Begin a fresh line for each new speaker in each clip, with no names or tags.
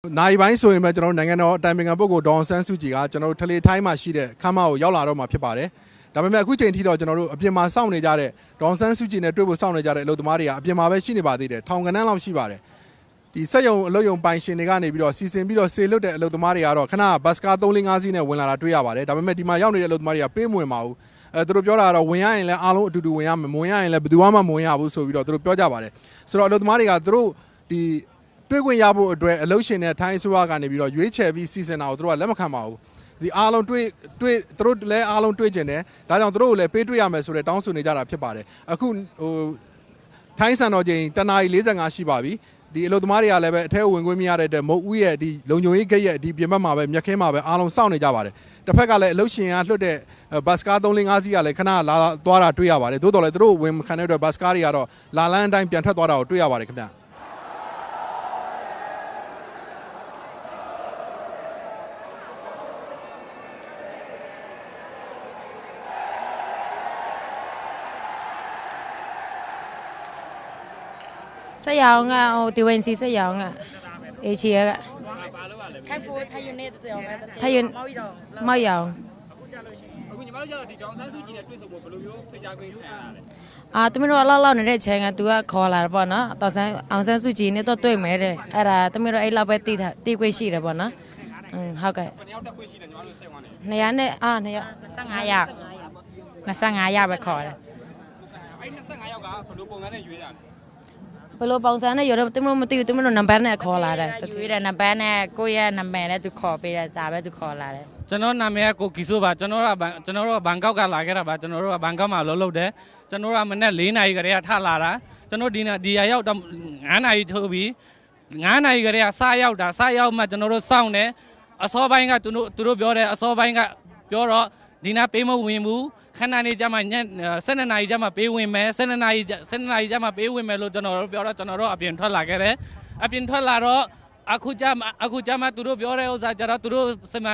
နိုင်ပိုင်းဆိုရင်ပဲကျွန်တော်တို့နိုင်ငံတော်အတိုင်ပင်ခံပုဂ္ဂိုလ်ဒေါအောင်ဆန်းစုကြည်ကကျွန်တော်တို့ထလေထိုင်းမှာရှိတဲ့ခမ်းမကိုရောက်လာတော့မှာဖြစ်ပါတယ်။ဒါပေမဲ့အခုချိန်ထိတော့ကျွန်တော်တို့အပြင်မှာစောင့်နေကြတဲ့ဒေါအောင်ဆန်းစုကြည်နဲ့တွေ့ဖို့စောင့်နေကြတဲ့အလုပ်သမားတွေကအပြင်မှာပဲရှိနေပါသေးတယ်။ထောင်ကနန်းလောက်ရှိပါတယ်။ဒီစက်ယုံအလုပ်ယုံပိုင်ရှင်တွေကနေပြီးတော့စီစဉ်ပြီးတော့ဆေလွတ်တဲ့အလုပ်သမားတွေကတော့ခဏဘတ်စကား3-5စီးနဲ့ဝင်လာတာတွေ့ရပါတယ်။ဒါပေမဲ့ဒီမှာရောက်နေတဲ့အလုပ်သမားတွေကပေးမဝင်ပါဘူး။အဲသူတို့ပြောတာကတော့ဝင်ရရင်လည်းအားလုံးအတူတူဝင်ရမယ်။မဝင်ရရင်လည်းဘယ်သူမှမဝင်ရဘူးဆိုပြီးတော့သူတို့ပြောကြပါတယ်။ဆိုတော့အလုပ်သမားတွေကသူတို့ဒီ တွေ့ခွင့်ရဖို့အတွက်အလုပ်ရှင်နဲ့ထိုင်းအစိုးရကနေပြီးတော့ရွေးချယ်ပြီးစီစဉ်တာကိုသူတို့ကလက်မခံပါဘူးဒီအားလုံးတွေ့တွေ့သူတို့လည်းအားလုံးတွေ့ကျင်တယ်ဒါကြောင့်သူတို့ကိုလည်းပေးတွေ့ရမယ်ဆိုတဲ့တောင်းဆိုနေကြတာဖြစ်ပါတယ်အခုဟိုထိုင်းစံတော်ချိန်တနာရီ45ရှိပါပြီဒီအလုပ်သမားတွေကလည်းပဲအထဲဝင်ခွင့်မရတဲ့အတွက်မုတ်ဦးရဲ့ဒီလုံခြုံရေးဂိတ်ရဲ့ဒီပြင်ဘက်မှာပဲမြက်ခင်းမှာပဲအားလုံးစောင့်နေကြပါတယ်တစ်ဖက်ကလည်းအလုပ်ရှင်ကလွှတ်တဲ့ဘတ်စကား3-5စီးကလည်းခဏလာသွားတာတွေ့ရပါတယ်သို့တော်လည်းသူတို့ဝင်မခံတဲ့အတွက်ဘတ်စကားတွေကတော့လာလန်းအတိုင်းပြန်ထွက်သွားတာကိုတွေ့ရပါတယ်ခင်ဗျ
ဆက်ရအောင်ကဟိုဒီဝင်စီဆက်ရအောင်ကအေချီရက
ထိုက်ဖို့ထိုက်ယူနေတဲ့
အောင်ပဲ
ထိုက်ယူ
မောက်ရအောင်
အခုညီမတို့ကျတော့ဒီကြောင်ဆန်းစုကြည်နဲ့တွေ့ဆုံဖို့ဘယ်လိုမျိုးဖိတ်ကြားခွင့်ခံရလဲ
အာတမင်တို့အလောက်လောက်နေတဲ့အချိန်က तू ကခေါ်လာတယ်ပေါ့နော်တောင်ဆန်းအောင်ဆန်းစုကြည်နဲ့တော့တွေ့မယ်တဲ့အဲ့ဒါတမင်တို့အဲ့လောက်ပဲတိတာတိခွင့်ရှိတယ်ပေါ့နော်ဟုတ်ကဲ့
ဘယ်ရောက်တက်ခွင့်ရှိလဲညီမတို့စိတ်ဝင်နေ
နေရနဲ့အာနေရ
25ရောက်25ရောက်ပဲခေါ်တယ်
အဲ့25ရောက်ကဘယ်လိုပုံစံနဲ့ရွေးတာလဲ
ဘယ်လိုပုံစံနဲ့ရောတော့တမီးတို့မသိဘူးတမီးတို့နံပါတ်နဲ့ခေါ်လာတယ်
သူရနံပါတ်နဲ့ကိုယ့်ရဲ့နံပါတ်နဲ့သူခေါ်ပေးတယ်ဒါပဲသူခေါ်လာတယ်
ကျွန်တော်နာမည်ကကိုကီဆိုပါကျွန်တော်ကဘန်ကျွန်တော်တို့ကဘန်ကောက်ကလာခဲ့တာပါကျွန်တော်တို့ကဘန်ကောက်မှာလှုပ်လှုပ်တယ်ကျွန်တော်တို့ကမနေ့၄နာရီကတည်းကထလာတာကျွန်တော်ဒီနာဒီရရောက်တော့9နာရီထိုးပြီး9နာရီကတည်းကစရောက်တာစရောက်မှကျွန်တော်တို့စောင့်တယ်အစောပိုင်းကသူတို့သူတို့ပြောတယ်အစောပိုင်းကပြောတော့ ဒီနာပေးမဝင်ဘူးခဏနေကြမှာည7နာရီကြမှာပေးဝင်မယ်7နာရီ7နာရီကြမှာပေးဝင်မယ်လို့ကျွန်တော်တို့ပြောတော့ကျွန်တော်တို့အပြင်ထွက်လာခဲ့တယ်အပြင်ထွက်လာတော့အခုကြမှာအခုကြမှာသူတို့ပြောတဲ့ဥစ္စာကြတော့သူတို့စမ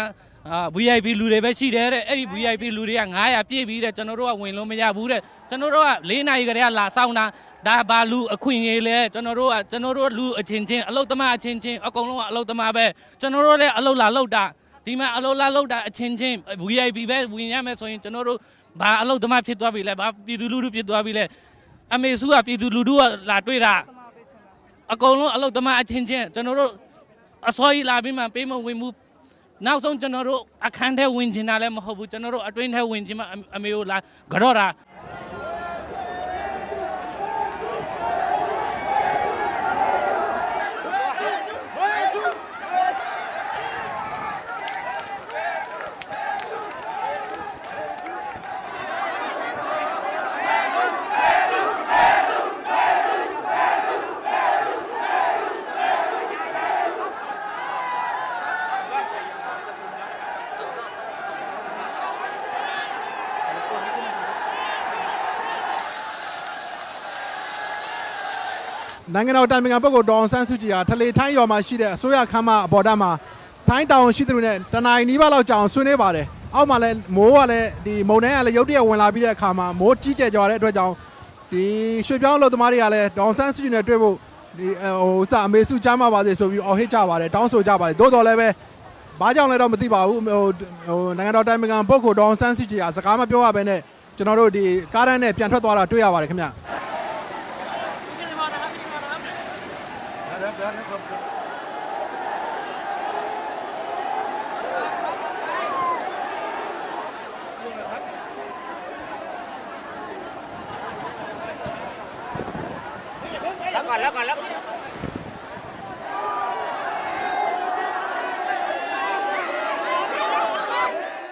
အာ VIP လူတွေပဲရှိတယ်တဲ့အဲ့ဒီ VIP လူတွေက900ပြည့်ပြီးတဲ့ကျွန်တော်တို့ကဝင်လို့မရဘူးတဲ့ကျွန်တော်တို့က၄နာရီကတည်းကလာဆောင်တာဒါဘာလူအခွင့်အရေးလဲကျွန်တော်တို့ကကျွန်တော်တို့လူအချင်းချင်းအလုတ်သမားအချင်းချင်းအကုန်လုံးကအလုတ်သမားပဲကျွန်တော်တို့လည်းအလုတ်လာလုတ်တာ ဒီမှာအလုတ်လာလုတ်တာအချင်းချင်း VIP ပဲဝင်ရမယ်ဆိုရင်ကျွန်တော်တို့ဘာအလုတ်သမားဖြစ်သွားပြီလဲဘာပြည်သူလူထုဖြစ်သွားပြီလဲအမေစုကပြည်သူလူထုကလာတွေ့တာအကုန်လုံးအလုတ်သမားအချင်းချင်းကျွန်တော်တို့အစောကြီးလာပြီးမှပေးမဝင်မှုနောက်ဆုံးကျွန်တော်တို့အခန်းထဲဝင်ချင်တာလည်းမဟုတ်ဘူးကျွန်တော်တို့အတွင်းထဲဝင်ချင်မှအအမေကိုလာကြော့တာ
နိုင်ငံတော်တိုင်ပင်ခံပုဂ္ဂိုလ်ဒေါအောင်ဆန်းစုကြည်ဟာထလေထိုင်းရွာမှာရှိတဲ့အစိုးရခမ်းမအပေါ်တက်မှာထိုင်းတောင်ရှိသူတွေနဲ့တနင်္လာနီးပါးလောက်ကြာအောင်ဆွေးနွေးပါတယ်။အောက်မှာလည်းမိုးကလည်းဒီမုန်တိုင်းကလည်းရုတ်တရက်ဝင်လာပြီးတဲ့အခါမှာမိုးကြီးကျယ်ကြွားတဲ့အတွက်ကြောင့်ဒီရွှေပြောင်းအလုပ်သမားတွေကလည်းဒေါအောင်ဆန်းစုကြည်နဲ့တွေ့ဖို့ဒီဟိုစအမေစုချမ်းပါပါစေဆိုပြီးအော်ဟစ်ကြပါတယ်တောင်းဆိုကြပါတယ်သို့တော်လည်းပဲဘာကြောင့်လဲတော့မသိပါဘူးဟိုဟိုနိုင်ငံတော်တိုင်ပင်ခံပုဂ္ဂိုလ်ဒေါအောင်ဆန်းစုကြည်ဟာစကားမပြောရဘဲနဲ့ကျွန်တော်တို့ဒီကားတန်းနဲ့ပြန်ထွက်သွားတာတွေ့ရပါတယ်ခင်ဗျ
Đó, đó, nó không, không. Lắc rồi, lắc rồi, lắc.